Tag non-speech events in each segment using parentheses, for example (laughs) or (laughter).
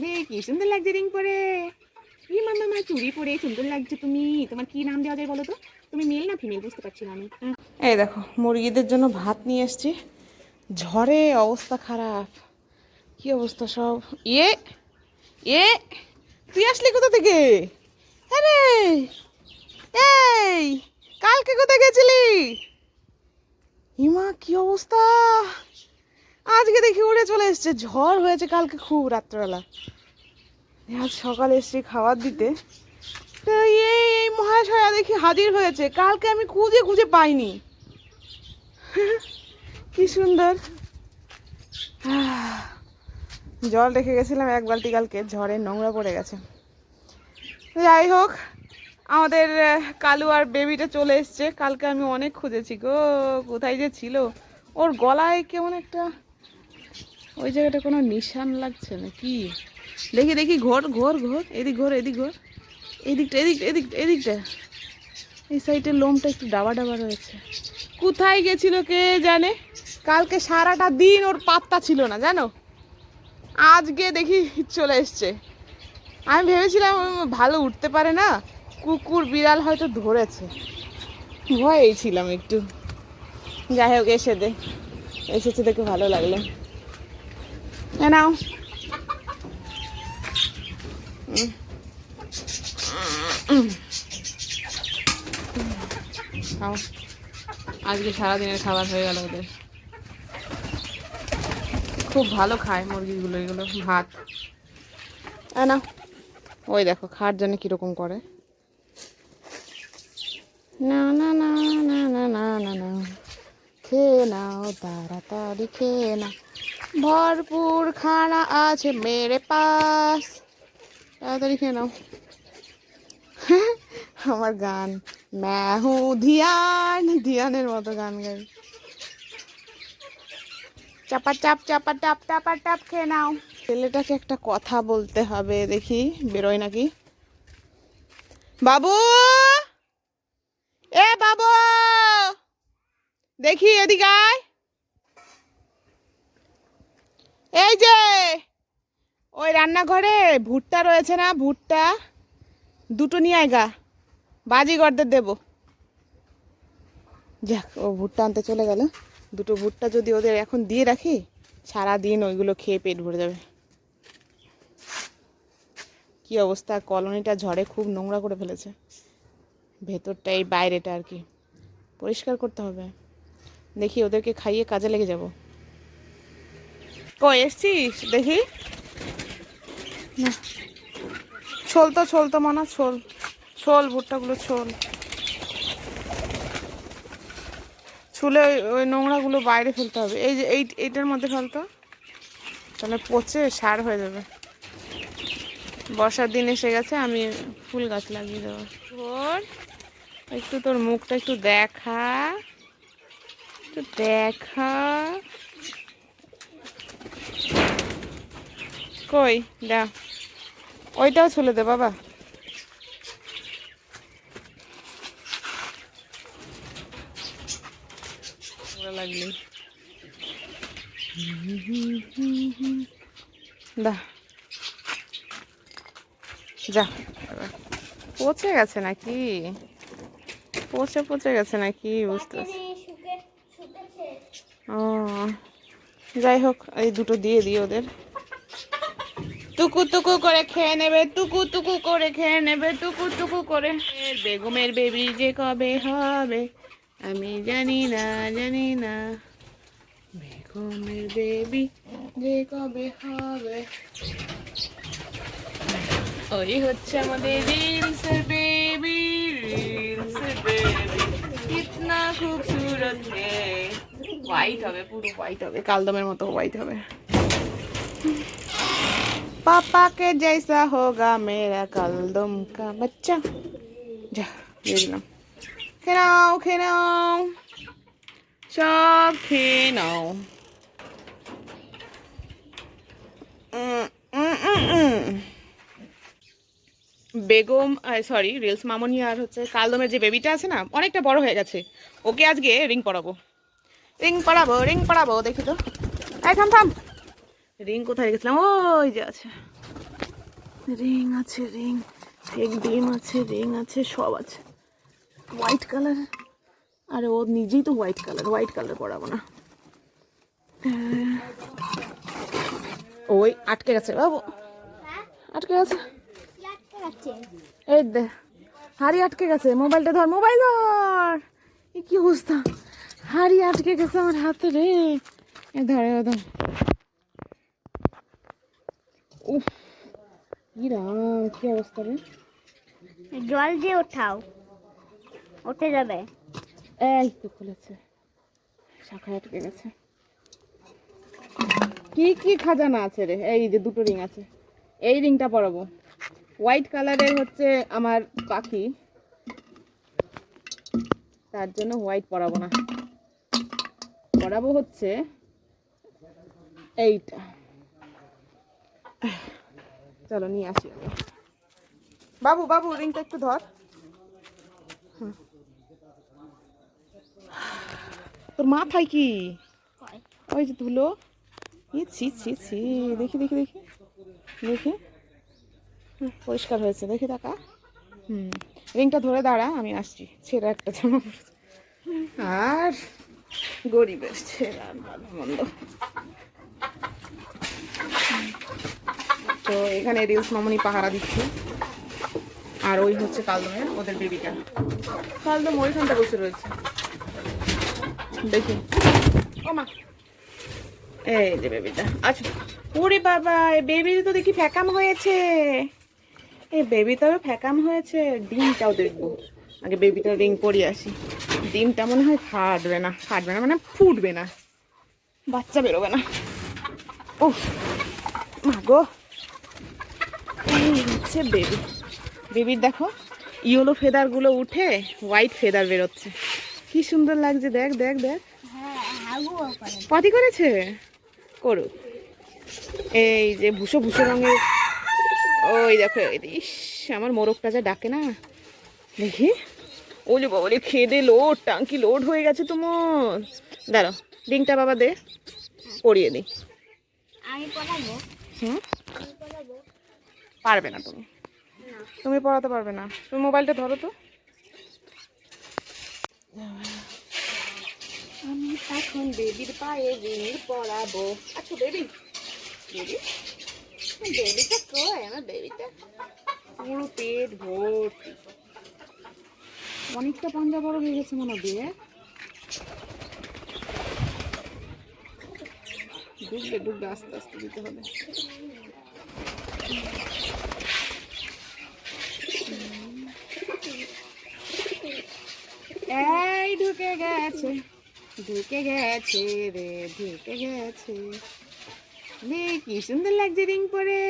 রে কি সুন্দর লাগছে রিং পরে? কি মামা মা চুড়ি পরে সুন্দর লাগছে তুমি। তোমার কি নাম দেওয়া যায় বলো তো? তুমি মেল না ফিমেল বুঝতে পারছি না আমি। এই দেখো, মুরগিদের জন্য ভাত নিয়ে এসছি। ঝড়ে অবস্থা খারাপ। কি অবস্থা সব? ইয়ে এ, তুই আসলি কোথা থেকে? আরে এই, কালকে কোথায় গেছিলি? হিমা, কি অবস্থা? আজকে দেখি উড়ে চলে এসছে। ঝড় হয়েছে কালকে খুব রাত্রেবেলা। আজ সকালে এসছি খাবার দিতে। তো এই এই মহাশয়া দেখি হাজির হয়েছে। কালকে আমি খুঁজে খুঁজে পাইনি। কি সুন্দর। জল রেখে গেছিলাম এক বালতি কালকে। ঝড়ে নোংরা পড়ে গেছে। যাই হোক, আমাদের কালু আর বেবিটা চলে এসছে। কালকে আমি অনেক খুঁজেছি গো। কোথায় যে ছিল? ওর গলায় কেমন একটা ওই জায়গাটা কোনো নিশান লাগছে না, কি? দেখি দেখি, ঘোর ঘোর ঘোর, এদিক ঘোর এদিক ঘোর। এদিকটা এদিকটা এদিক, এদিকটা। এই সাইডের লোমটা একটু ডাবা ডাবা রয়েছে। কোথায় গেছিল কে জানে? কালকে সারাটা দিন ওর পাত্তা ছিল না, জানো? আজকে দেখি চলে এসছে। আমি ভেবেছিলাম ভালো উঠতে পারে না, কুকুর, বিড়াল হয়তো ধরেছে। ভয়েই ছিলাম একটু। যাই হোক, এসে দে। এসেছে দেখে ভালো লাগল। নাও। খাও। আজকে সারাদিনের খাবার হয়ে গেল ওদের। খুব ভালো খায় মুরগিগুলো এগুলো ভাত। নাও ওই দেখো খাওয়ার জন্য কীরকম করে। না না না না না না না না। খেয়ে নাও তাড়াতাড়ি খেয়ে নাও। ভরপুর খানা আছে মেরে পাস। তাড়াতাড়ি খেয়ে নাও। (laughs) আমার গান। ম্যাহু ধিয়ান ধিয়ানের মতো গান গাই। চাপা চাপ, চাপা টাপ, টাপা টাপ খেয়ে নাও। ছেলেটাকে একটা কথা বলতে হবে, দেখি বেরোয় নাকি? বাবু! এ বাবু! দেখি এদিকে আয়। এই যে, ওই রান্নাঘরে ভুট্টা রয়েছে না, ভুট্টা। দুটো নিয়ে আয় গা বাজিগরদের দেবো। যাক, ও ভুট্টা আনতে চলে গেল। দুটো ভুট্টা যদি ওদের এখন দিয়ে রাখি সারা দিন ওইগুলো খেয়ে পেট ভরে যাবে। কি অবস্থা, কলোনিটা ঝড়ে খুব নোংরা করে ফেলেছে। ভেতরটা, এই বাইরেটা আর কি। পরিষ্কার করতে হবে। দেখি ওদেরকে খাইয়ে কাজে লেগে যাব। কই এসছিস? দেখি। না ছোল তো ছোল তো মনে, ছোল। ছোল, ভুট্টাগুলো ছোল। ছুলে ওই ওই নোংরাগুলো বাইরে ফেলতে হবে। এই যে এই, এইটার মধ্যে ফেলতো তাহলে পচে সার হয়ে যাবে। বর্ষার দিন এসে গেছে, আমি ফুল গাছ লাগিয়ে দেবো। তোর একটু তোর মুখটা একটু দেখা। একটু দেখা। কই? দা ওইটাও ছুলে দে বাবা। লাগলি দা। যা। পচে গেছে নাকি? পচে পচে গেছে নাকি? বুঝতে পারছি ও যাই হোক এই দুটো দিয়ে দিই ওদের। টুকু টুকু করে খেয়ে নেবে, টুকু টুকু করে খেয়ে নেবে, টুকু টুকু করে। বেগমের বেবি যে কবে হবে, আমি জানি না জানি না। বেগমের বেবি যে কবে হবে। ওই হচ্ছে আমাদের রিলসের বেবি রিলস বেবি কিতনা খুবসুরত হে হোয়াইট হবে, পুরো হোয়াইট হবে, কালদমের মতো হোয়াইট হবে। पापा के जैसा होगा मेरा कलदम का बच्चा যা দিয়ে দিলাম খেয়ে নাও খেয়ে নাও সব খেয়ে নাও উম, উম, উম, উম। বেগম সরি রিলস মামনি আর হচ্ছে কালদমের যে বেবিটা আছে না অনেকটা বড় হয়ে গেছে ওকে আজকে রিং পড়াবো রিং পড়াবো রিং পড়াবো দেখি তো এই থাম থাম রিং কোথায় গেছিলাম ওই যে আছে। রিং আছে, রিং। এক ডিম আছে, রিং আছে, সব আছে। White colour. আরে ও নিজেই তো হোয়াইট কালার। হোয়াইট কালার পরাবো না। ওই আটকে গেছে বাবু। আটকে গেছে। এই দে, হাড়ি আটকে গেছে। মোবাইলটা ধর, মোবাইল ধর। কি অবস্থা? হাড়ি আটকে গেছে আমার হাতে রে। ধরে ধর। উফ কি রাম কি অবস্থা রে? জল দিয়ে ওঠাও। উঠে যাবে। এই তো খুলেছে। শাখায় আটকে গেছে। কি কি খাজানা আছে রে? এই যে দুটো রিং আছে। এই রিংটা পরাবো। হোয়াইট কালারের হচ্ছে আমার পাখি। তার জন্য হোয়াইট পরাবো না। পরাবো হচ্ছে এইটা। চলো নিয়ে আসি। বাবু বাবু রিংটা একটু ধর। তোর মাথায় কি? ওই যে ধুলো। ই ছি ছি ছি। দেখি দেখি দেখি। দেখি। পরিষ্কার হয়েছে। দেখি টাকা। হুম। রিংটা ধরে দাঁড়া আমি আসছি। ছেঁড়া একটা জামা আর গরিবের ছেঁড়া ভালো মন্দ। তো এখানে রিলস মামনি পাহারা দিচ্ছে। আর ওই হচ্ছে কালদমের ওদের বেবিটা। কালদম ওইখানটা বসে রয়েছে। দেখি। ও মা। এই যে বেবিটা। আচ্ছা। ওরে বাবা, এই বেবির তো দেখি ফ্যাকাম হয়েছে। এই বেবিটারও ফ্যাকাম হয়েছে। ডিমটাও দেখব। আগে বেবিটার রিং পরিয়ে আসি। ডিমটা মনে হয় ফাটবে না। ফাটবে না মানে ফুটবে না। বাচ্চা বেরোবে না। ও মা গো। এই হচ্ছে বেবি। বেবির দেখো ইয়েলো ফেদারগুলো উঠে হোয়াইট ফেদার বেরোচ্ছে। কি সুন্দর লাগছে দেখ দেখ দেখ। হ্যাঁ পটি করেছে? করুক। এই যে ভুসো ভুসো রঙের ওই দেখো ইস আমার মোরগটা যা ডাকে না। দেখি। ওলে বাবা রে খেয়ে দে লোড টাঙ্কি লোড হয়ে গেছে তোমার দাঁড়াও ডিংটা বাবা দে পরিয়ে দিই আমি পড়াবো হুম? পারবে না তুমি। তুমি পড়াতে পারবে না। তুমি মোবাইলটা ধরো তো। আমি এখন পায়ে আচ্ছা পেট অনেকটা পাঞ্জা বড় হয়ে গেছে মনে হবে ডুববে ডুববে, আস্তে আস্তে দিতে হবে। এই ঢুকে গেছে ঢুকে গেছে রে ঢুকে গেছে। রে কি সুন্দর লাগছে রিং পরে।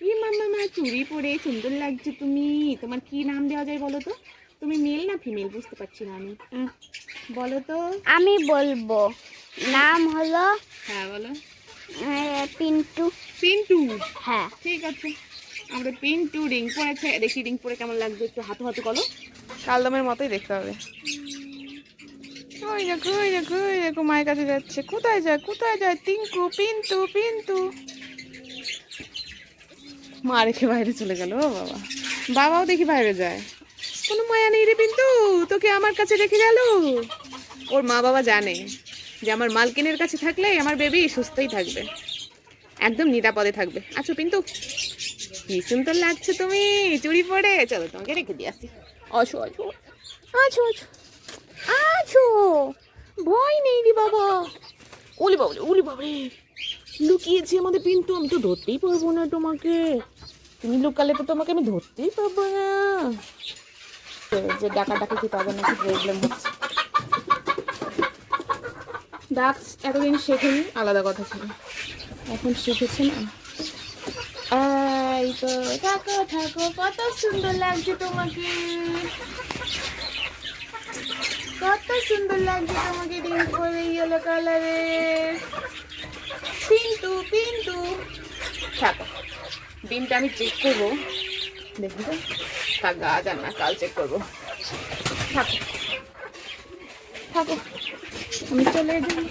ই মামা মা চুড়ি পরে সুন্দর লাগছে তুমি। তোমার কি নাম দেওয়া যায় বলো তো? তুমি মেল না ফিমেল বুঝতে পারছি না আমি। বলো তো। আমি বলব নাম হলো হ্যাঁ বলো। পিন্টু। পিন্টু? হ্যাঁ। ঠিক আছে। আমরা পিন্টু রিং পরেছে দেখি রিং পরে কেমন লাগবে একটু হাতু হাতু করো কালদমের মতোই দেখতে হবে। ওই দেখো ওই দেখো ওই দেখো, মায়ের কাছে যাচ্ছে। কোথায় যায় কোথায় যায়? টিঙ্কু, পিন্টু পিন্টু। মা রেখে বাইরে চলে গেল বাবা। বাবাও দেখি বাইরে যায়। কোনো মায়া নেই রে পিন্টু, তোকে আমার কাছে রেখে গেল। ওর মা বাবা জানে যে আমার মালকিনের কাছে থাকলে আমার বেবি সুস্থই থাকবে। একদম নিরাপদে থাকবে। আচ্ছা পিন্টু। কি সুন্দর লাগছে তুমি? চুড়ি পরে? চলো তোমাকে রেখে দিয়ে আসি। অছো অছো আছো আছো আছো ভয় নেই রে বাবা। উলি বাবরে উলি বাবরে। লুকিয়েছি আমাদের পিন্টু। আমি তো ধরতেই পারব না তোমাকে। তুমি লুকালে তো তোমাকে আমি ধরতেই পারব না। যে ডাকা ডাকি কি তাদের নাকি প্রবলেম হচ্ছে। ডাক এতদিন শেখেনি, আলাদা কথা ছিল। এখন শিখেছে না। তো থাকো থাকো, কত সুন্দর লাগছে তোমাকে। কত সুন্দর লাগছে তোমাকে রিং করে ইয়েলো কালারের পিন্টু পিন্টু। থাকো, ডিমটা আমি চেক করব। দেখি তো তা গাছ না, কাল চেক করব। থাকো থাকো, আমি চলে যাই।